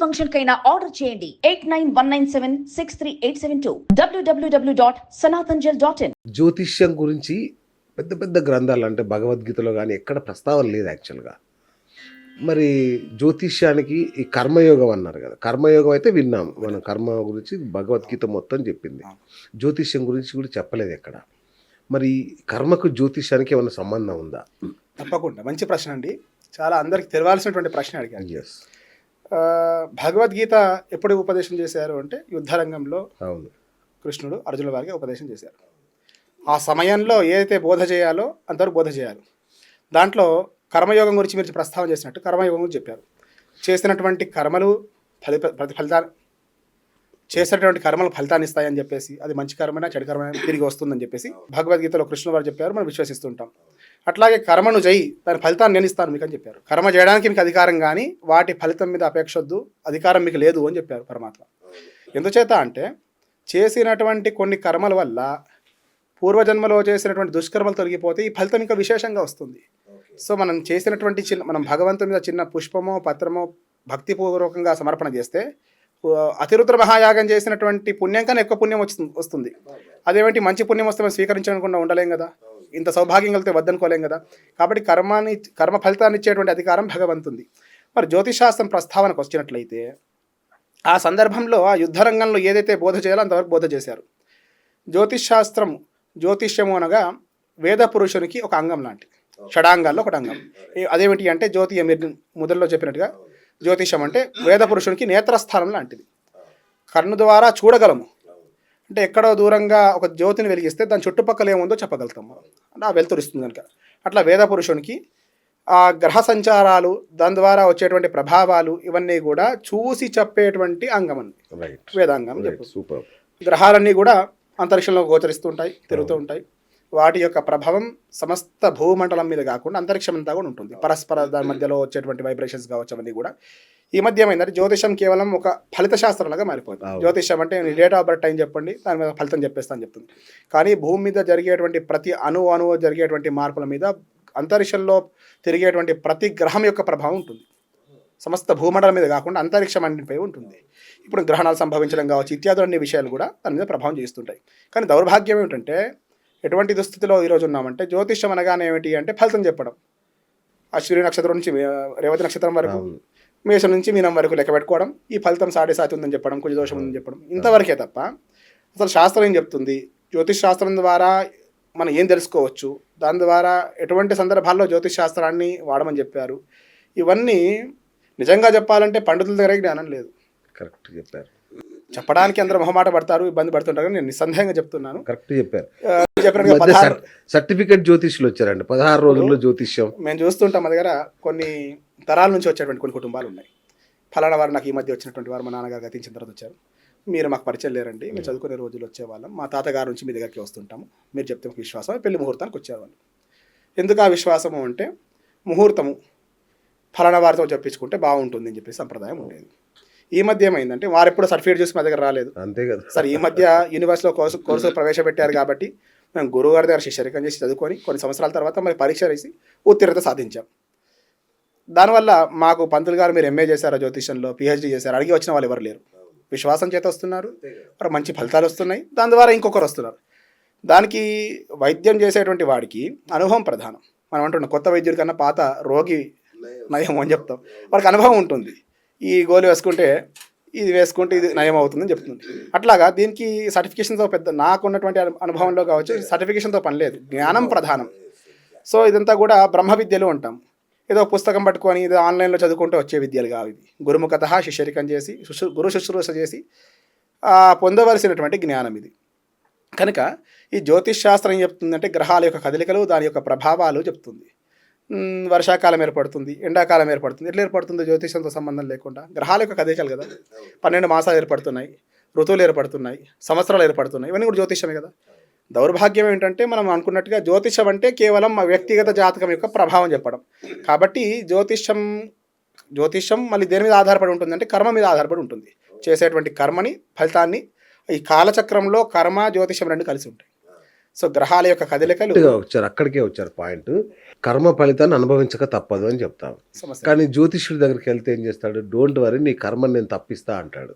Function కైనా order చేయండి. Eight nine one nine seven six three eight seven two. W W W dot సనాతన్జల్ dot in. జ్యోతిష్యం గురించి పెద్ద పెద్ద గ్రంథాలు అంటే భగవద్గీతలో కానీ ఎక్కడ ప్రస్తావన లేదు యాక్చువల్గా. మరి జ్యోతిష్యానికి ఈ కర్మయోగం అన్నారు కదా. కర్మయోగం అయితే విన్నాం. మనం కర్మ గురించి భగవద్గీత మొత్తం చెప్పింది. జ్యోతిష్యం గురించి కూడా చెప్పలేదు ఎక్కడ. మరి కర్మకు జ్యోతిష్యానికి ఏమైనా సంబంధం ఉందా? తప్పకుండా. మంచి ప్రశ్న అండి. చాలా అందరికి తెలవాల్సినటువంటి ప్రశ్న అడిగాను ఎస్ ఆ, భగవద్గీత ఎప్పుడు ఉపదేశం చేశారు అంటే యుద్ధరంగంలో అవును. కృష్ణుడు అర్జునుల వారికి ఉపదేశం చేశారు. ఆ సమయంలో ఏదైతే బోధ చేయాలో అంతవరకు బోధ చేయాలి. దాంట్లో కర్మయోగం గురించి మీరు ప్రస్తావన చేసినట్టు కర్మయోగం గురించి చెప్పారు. చేసినటువంటి కర్మలు ఫలి ప్రతి ఫలితాన్ని చేసినటువంటి కర్మలు ఫలితాన్ని ఇస్తాయని చెప్పేసి అది మంచి కర్మైనా చెడు కర్మైనా తిరిగి వస్తుందని చెప్పేసి భగవద్గీతలో కృష్ణుడు వారు చెప్పారు మనం విశ్వసిస్తుంటాం అట్లాగే కర్మను చేయి దాని ఫలితాన్ని నేను ఇస్తాను మీకు అని చెప్పారు. కర్మ చేయడానికి మీకు అధికారం కానీ వాటి ఫలితం మీద అపేక్ష వద్దు అధికారం మీకు లేదు అని చెప్పారు పరమాత్మ. ఎందుచేత అంటే చేసినటువంటి కొన్ని కర్మల వల్ల పూర్వజన్మలో చేసినటువంటి దుష్కర్మలు తొలగిపోతే ఈ ఫలితం ఇంకా విశేషంగా వస్తుంది. సో మనం చేసినటువంటి చిన్న మనం భగవంతుని మీద చిన్న పుష్పమో పత్రమో భక్తిపూర్వకంగా సమర్పణ చేస్తే అతిరుద్ర మహాయాగం చేసినటువంటి పుణ్యం కన్నా ఎక్కువ పుణ్యం వస్తుంది. వస్తుంది అదేమిటి? మంచి పుణ్యం వస్తే మనం స్వీకరించకుండా ఉండలేం కదా? ఇంత సౌభాగ్యం కలిగితే వద్దనుకోలేం కదా. కాబట్టి కర్మాన్ని కర్మ ఫలితాన్ని ఇచ్చేటువంటి అధికారం భగవంతుంది. మరి జ్యోతిశాస్త్రం ప్రస్తావనకు వచ్చినట్లయితే ఆ సందర్భంలో ఆ యుద్ధరంగంలో ఏదైతే బోధ చేయాలో అంతవరకు బోధ చేశారు. జ్యోతిష్ జ్యోతిష్యము అనగా వేద పురుషునికి ఒక అంగం లాంటిది షడాంగాల్లో ఒకటి అంగం. అదేమిటి అంటే జ్యోతి మీరు మొదల్లో చెప్పినట్టుగా జ్యోతిషం అంటే వేద పురుషునికి నేత్రస్థానం లాంటిది. కన్ను ద్వారా చూడగలము. అంటే ఎక్కడో దూరంగా ఒక జ్యోతిని వెలిగిస్తే దాని చుట్టుపక్కల ఏముందో చెప్పగలుగుతాం మనం అంటే ఆ వెలుతురిస్తుంది కనుక. అట్లా వేద పురుషునికి ఆ గ్రహ సంచారాలు దాని ద్వారా వచ్చేటువంటి ప్రభావాలు ఇవన్నీ కూడా చూసి చెప్పేటువంటి అంగం అండి. రైట్ వేదాంగం సూపర్ గ్రహాలన్నీ కూడా అంతరిక్షంలో గోచరిస్తూ ఉంటాయి తిరుగుతూ ఉంటాయి. వాటి యొక్క ప్రభావం సమస్త భూమండలం మీద కాకుండా అంతరిక్షం అంతా కూడా ఉంటుంది. పరస్పర దాని మధ్యలో వచ్చేటువంటి వైబ్రేషన్స్ కావచ్చు అవన్నీ కూడా. ఈ మధ్య ఏమైందంటే జ్యోతిషం కేవలం ఒక ఫలిత శాస్త్రంలాగా మారిపోతుంది. జ్యోతిషం అంటే డేట్ ఆఫ్ బర్త్ టైం చెప్పండి దాని మీద ఫలితం చెప్పేస్తాను చెప్తుంది. కానీ భూమి మీద జరిగేటువంటి ప్రతి అణు అణువు జరిగేటువంటి మార్పుల మీద అంతరిక్షంలో తిరిగేటువంటి ప్రతి గ్రహం యొక్క ప్రభావం ఉంటుంది. సమస్త భూమండలం మీద కాకుండా అంతరిక్షం అన్నింటిపై ఉంటుంది. ఇప్పుడు గ్రహణాలు సంభవించడం కావచ్చు ఇత్యాదులు అన్ని విషయాలు కూడా దాని మీద ప్రభావం చేస్తుంటాయి. కానీ దౌర్భాగ్యం ఏమిటంటే ఎటువంటి దుస్థితిలో ఈరోజు ఉన్నామంటే జ్యోతిష్యం అనగానే ఏమిటి అంటే ఫలితం చెప్పడం. అశ్విని నక్షత్రం నుంచి రేవతి నక్షత్రం వరకు. మేషం నుంచి మీనం వరకు లెక్క పెట్టుకోవడం ఈ ఫలితం సాడే సాతి ఉందని చెప్పడం కొంచెం దోషం ఉందని చెప్పడం ఇంతవరకే తప్ప అసలు శాస్త్రం ఏం చెప్తుంది? జ్యోతిష్ శాస్త్రం ద్వారా మనం ఏం తెలుసుకోవచ్చు? దాని ద్వారా ఎటువంటి సందర్భాల్లో జ్యోతిష్ శాస్త్రాన్ని వాడమని చెప్పారు? ఇవన్నీ నిజంగా చెప్పాలంటే పండితుల దగ్గర జ్ఞానం లేదు. కరెక్ట్ చెప్పారు. చెప్పడానికి అందరూ మొహమాట పడతారు ఇబ్బంది పడుతుంటారు కానీ నేను నిస్సందేహంగా చెప్తున్నాను. కరెక్ట్ చెప్పారు. చెప్పినట్టుగా పదహారు సర్టిఫికెట్ జ్యోతిష్యులు వచ్చారండి. పదహారు రోజుల్లో జ్యోతిష్యం. మేము చూస్తుంటాం మా దగ్గర కొన్ని తరాల నుంచి వచ్చేటువంటి కొన్ని కుటుంబాలు ఉన్నాయి. ఫలానా వారు నాకు ఈ మధ్య వచ్చినటువంటి వారు మా నాన్నగారు గతించిన తర్వాత వచ్చారు. మీరు మాకు పరిచయం లేరండి. మేము చదువుకునే రోజులు వచ్చేవాళ్ళం. మా తాతగారు నుంచి మీ దగ్గరికి వస్తుంటాము. మీరు చెప్తే మాకు విశ్వాసం పెళ్ళి ముహూర్తానికి వచ్చేవాళ్ళు. ఎందుకు ఆ విశ్వాసము అంటే ముహూర్తము ఫలానా వారితో చెప్పించుకుంటే బాగుంటుంది అని చెప్పి సంప్రదాయం ఉండేది. ఈ మధ్య ఏమైందంటే వారు ఎప్పుడు సర్టిఫికేట్ చూసి మా దగ్గర రాలేదు. అంతే కదా. సరే ఈ మధ్య యూనివర్సిటీలో కోర్సు కోర్సు ప్రవేశపెట్టారు కాబట్టి మేము గురువు గారి దగ్గర శిష్యరికం చేసి చదువుకొని కొన్ని సంవత్సరాల తర్వాత మరి పరీక్ష వేసి ఉత్తీర్ణత సాధించాం. దానివల్ల మాకు పంతులు గారు మీరు ఎంఏ చేశారా జ్యోతిషంలో పిహెచ్డీ చేశారు అడిగి వచ్చిన వాళ్ళు ఎవరు లేరు. విశ్వాసం చేత వస్తున్నారు మరి మంచి ఫలితాలు వస్తున్నాయి. దాని ద్వారా ఇంకొకరు వస్తున్నారు. దానికి వైద్యం చేసేటువంటి వాడికి అనుభవం ప్రధానం. మనం అంటున్నాం కొత్త వైద్యుడి కన్నా పాత రోగి నయం అని చెప్తాం. వాడికి అనుభవం ఉంటుంది. ఈ గోలు వేసుకుంటే ఇది వేసుకుంటే ఇది నయం అవుతుందని చెప్తుంది. అట్లాగా దీనికి సర్టిఫికేషన్తో పెద్ద నాకు ఉన్నటువంటి అనుభవంలో కావచ్చు సర్టిఫికేషన్తో పని లేదు. జ్ఞానం ప్రధానం. సో ఇదంతా కూడా బ్రహ్మ విద్యలు ఉంటాం. ఏదో పుస్తకం పట్టుకొని ఇది ఆన్లైన్లో చదువుకుంటూ వచ్చే విద్యలు కావు ఇవి. గురుముఖత శిష్యరికం చేసి గురు శుశ్రూష చేసి పొందవలసినటువంటి జ్ఞానం ఇది. కనుక ఈ జ్యోతిష్ శాస్త్రం చెప్తుందంటే గ్రహాల యొక్క కదలికలు దాని యొక్క ప్రభావాలు చెప్తుంది. వర్షాకాలం ఏర్పడుతుంది ఎండాకాలం ఏర్పడుతుంది. ఎట్లా ఏర్పడుతుంది జ్యోతిషంతో సంబంధం లేకుండా. గ్రహాల యొక్క కదలికలు కదా. పన్నెండు మాసాలు ఏర్పడుతున్నాయి ఋతువులు ఏర్పడుతున్నాయి సంవత్సరాలు ఏర్పడుతున్నాయి. ఇవన్నీ కూడా జ్యోతిషమే కదా. దౌర్భాగ్యం ఏంటంటే మనం అనుకున్నట్టుగా జ్యోతిషం అంటే కేవలం వ్యక్తిగత జాతకం యొక్క ప్రభావం చెప్పడం. కాబట్టి జ్యోతిషం జ్యోతిషం మళ్ళీ దేని మీద ఆధారపడి ఉంటుందంటే కర్మ మీద ఆధారపడి ఉంటుంది. చేసేటువంటి కర్మని ఫలితాన్ని ఈ కాలచక్రంలో కర్మ జ్యోతిషం రెండు కలిసి ఉంటాయి. సో గ్రహాల యొక్క కదలికలు వచ్చారు అక్కడికే వచ్చారు పాయింట్. కర్మ ఫలితాన్ని అనుభవించక తప్పదు అని చెప్తాం. సమస్య. కానీ జ్యోతిష్యుడి దగ్గరికి వెళ్తే ఏం చేస్తాడు? డోంట్ వరీ నీ కర్మని నేను తప్పిస్తా అంటాడు.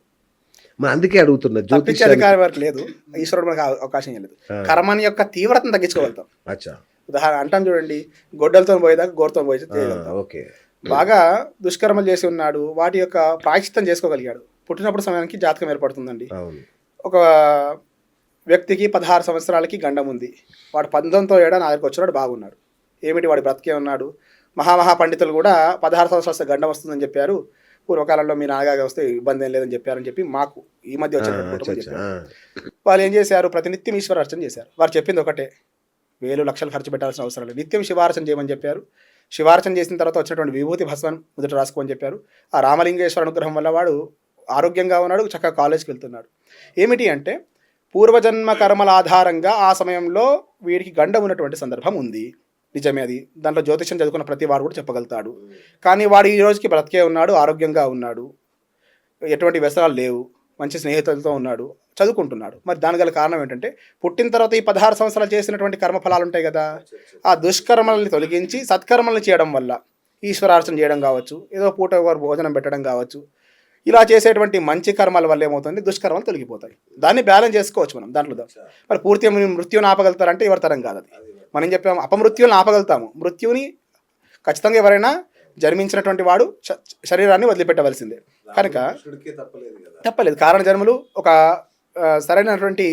మరి అందుకే అడుగుతున్నా అధికారం వరకు లేదు. ఈశ్వరుడు మనకు అవ- అవకాశం లేదు. కర్మని యొక్క తీవ్రతను తగ్గించుకోగలుగుతాం. అచ్చా. ఉదాహరణ అంటాం చూడండి గొడ్డలతో పోయేదాకా గోరుతో పోయి ఓకే. బాగా దుష్కర్మలు చేసి ఉన్నాడు వాటి యొక్క ప్రాయశ్చిత్తం చేసుకోగలిగాడు. పుట్టినప్పుడు సమయానికి జాతకం ఏర్పడుతుందండి. ఒక వ్యక్తికి పదహారు సంవత్సరాలకి గండం ఉంది. వాడు పంతొమ్మిదో ఏడా నా దగ్గరికి వచ్చినాడు బాగున్నాడు. ఏమిటి వాడి బ్రతికే ఉన్నాడు? మహామహా పండితులు కూడా పదహారు సంవత్సరాలు గండం వస్తుందని చెప్పారు. పూర్వకాలంలో మీ నాన్నగా వస్తే ఇబ్బంది ఏం లేదని చెప్పారని చెప్పి మాకు ఈ మధ్య వచ్చిన. వాళ్ళు ఏం చేశారు? ప్రతినిత్యం ఈశ్వరార్చన చేశారు. వారు చెప్పింది ఒకటే. వేలు లక్షలు ఖర్చు పెట్టాల్సిన అవసరం లేదు. నిత్యం శివార్చన చేయమని చెప్పారు. శివార్చన చేసిన తర్వాత వచ్చినటువంటి విభూతి భస్మం మొదట రాసుకోమని చెప్పారు. ఆ రామలింగేశ్వర అనుగ్రహం వల్ల వాడు ఆరోగ్యంగా ఉన్నాడు చక్కగా కాలేజ్కి వెళ్తున్నాడు. ఏమిటి అంటే పూర్వజన్మ కర్మల ఆధారంగా ఆ సమయంలో వీడికి గండం ఉన్నటువంటి సందర్భం ఉంది. నిజమే అది. దాంట్లో జ్యోతిషం చదువుకున్న ప్రతి వాడు కూడా చెప్పగలుగుతాడు. కానీ వాడు ఈ రోజుకి బ్రతికే ఉన్నాడు ఆరోగ్యంగా ఉన్నాడు. ఎటువంటి వ్యసనాలు లేవు. మంచి స్నేహితులతో ఉన్నాడు. చదువుకుంటున్నాడు. మరి దాని గల కారణం ఏంటంటే పుట్టిన తర్వాత ఈ పదహారు సంవత్సరాలు చేసినటువంటి కర్మఫలాలు ఉంటాయి కదా ఆ దుష్కర్మల్ని తొలగించి సత్కర్మల్ని చేయడం వల్ల ఈశ్వరార్చన చేయడం కావచ్చు ఏదో పూట భోజనం పెట్టడం కావచ్చు ఇలా చేసేటువంటి మంచి కర్మల వల్ల ఏమవుతుంది? దుష్కర్మలు తొలగిపోతాయి. దాన్ని బ్యాలెన్స్ చేసుకోవచ్చు మనం దాంట్లో మరి పూర్తిగా మీరు మృత్యువుని ఆపగలుగుతారంటే ఎవరి తరం కాదు అది. మనం చెప్పాము అపమృత్యువుని ఆపగలుగుతాము. మృత్యువుని ఖచ్చితంగా ఎవరైనా జన్మించినటువంటి వాడు శరీరాన్ని వదిలిపెట్టవలసిందే. కనుక తప్పలేదు కారణ జన్మలు ఒక సరైనటువంటి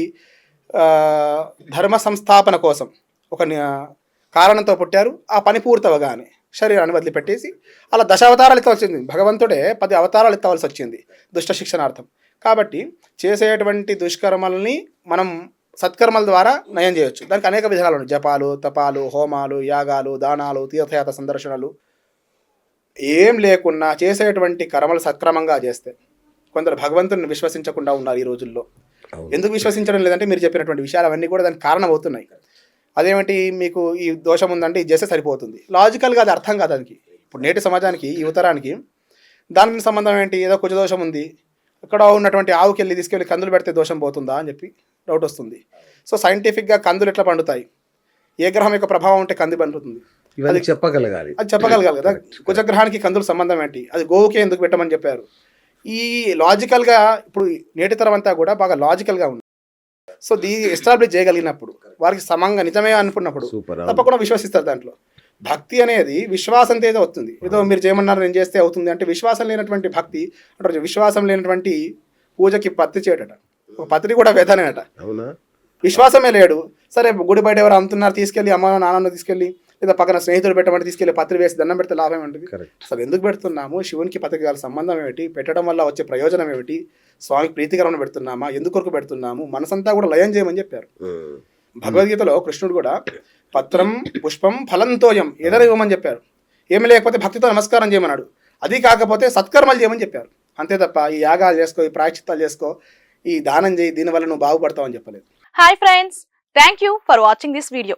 ధర్మ సంస్థాపన కోసం ఒక కారణంతో పుట్టారు. ఆ పని పూర్తవగానే శరీరాన్ని వదిలిపెట్టేసి అలా దశావతారాలు ఎత్తవలసి వచ్చింది భగవంతుడే పది అవతారాలు ఎత్తవలసి వచ్చింది. దుష్ట శిక్షణార్థం. కాబట్టి చేసేటువంటి దుష్కర్మల్ని మనం సత్కర్మల ద్వారా నయం చేయొచ్చు. దానికి అనేక విధాలు ఉన్నాయి. జపాలు తపాలు హోమాలు యాగాలు దానాలు తీర్థయాత్ర సందర్శనలు. ఏం లేకున్నా చేసేటువంటి కర్మలు సక్రమంగా చేస్తే కొందరు భగవంతుని విశ్వసించకుండా ఉన్నారు ఈ రోజుల్లో. ఎందుకు విశ్వసించడం లేదంటే మీరు చెప్పినటువంటి విషయాలు అవన్నీ కూడా దానికి కారణం అవుతున్నాయి అదేమిటి మీకు ఈ దోషం ఉందంటే ఇది చేస్తే సరిపోతుంది. లాజికల్గా అది అర్థం కాదు దానికి. ఇప్పుడు నేటి సమాజానికి ఈ యువతరానికి దానికి సంబంధం ఏంటి? ఏదో కుజ దోషం ఉంది. ఇక్కడ ఉన్నటువంటి ఆవుకి వెళ్ళి తీసుకెళ్ళి కందులు పెడితే దోషం పోతుందా అని చెప్పి డౌట్ వస్తుంది. సో సైంటిఫిక్గా కందులు ఎట్లా పండుతాయి? ఏ గ్రహం యొక్క ప్రభావం ఉంటే కంది పండుతుంది? ఇవన్నీ చెప్పగలగాలి. అది చెప్పగలగాలి కదా? కుజగ్రహానికి కందుల సంబంధం ఏంటి? అది గోవుకే ఎందుకు పెట్టమని చెప్పారు? ఈ లాజికల్గా ఇప్పుడు నేటి తరం అంతా కూడా బాగా లాజికల్గా ఉంది సో దీ ఎస్టాబ్లిష్ చేయగలిగినప్పుడు వారికి సమంగా నిజమే అనుకున్నప్పుడు తప్పకుండా విశ్వసిస్తారు దాంట్లో. భక్తి అనేది విశ్వాసంతో ఏదో వస్తుంది ఏదో మీరు చేయమన్నారు నేను చేస్తే అవుతుంది అంటే విశ్వాసం లేనటువంటి భక్తి అంటే విశ్వాసం లేనటువంటి పూజకి పత్తి చేయడట. ఒక పత్రి కూడా వేదనేట అవునా? విశ్వాసమే లేడు. సరే గుడి బయట ఎవరు అమ్ముతున్నారు తీసుకెళ్ళి అమ్మ నాన్న తీసుకెళ్ళి లేదా పక్కన స్నేహితులు పెట్టమంటే తీసుకెళ్ళి పత్రి వేసి దండం పెడితే లాభం ఏమిటి కరెక్ట్ అసలు ఎందుకు పెడుతున్నాము? శివునికి పత్రిక గల సంబంధం ఏమిటి? పెట్టడం వల్ల వచ్చే ప్రయోజనం ఏమిటి? స్వామికి ప్రీతికరమైన పెడుతున్నామా? ఎందుకు కొరకు పెడుతున్నాము? మనసంతా కూడా లయం చేయమని చెప్పారు. భగవద్గీతలో కృష్ణుడు కూడా పత్రం పుష్పం ఫలంతోయం ఏదైనా ఇవ్వమని చెప్పారు. ఏమి లేకపోతే భక్తితో నమస్కారం చేయమన్నాడు. అది కాకపోతే సత్కర్మలు చేయమని చెప్పారు. అంతే తప్ప ఈ యాగాలు చేసుకో ఈ ప్రాయశ్చిత్తాలు చేసుకో ఈ దానం చేయి దీనివల్ల నువ్వు బాగుపడతావు అని చెప్పలేదు. Hi friends thank you for watching this video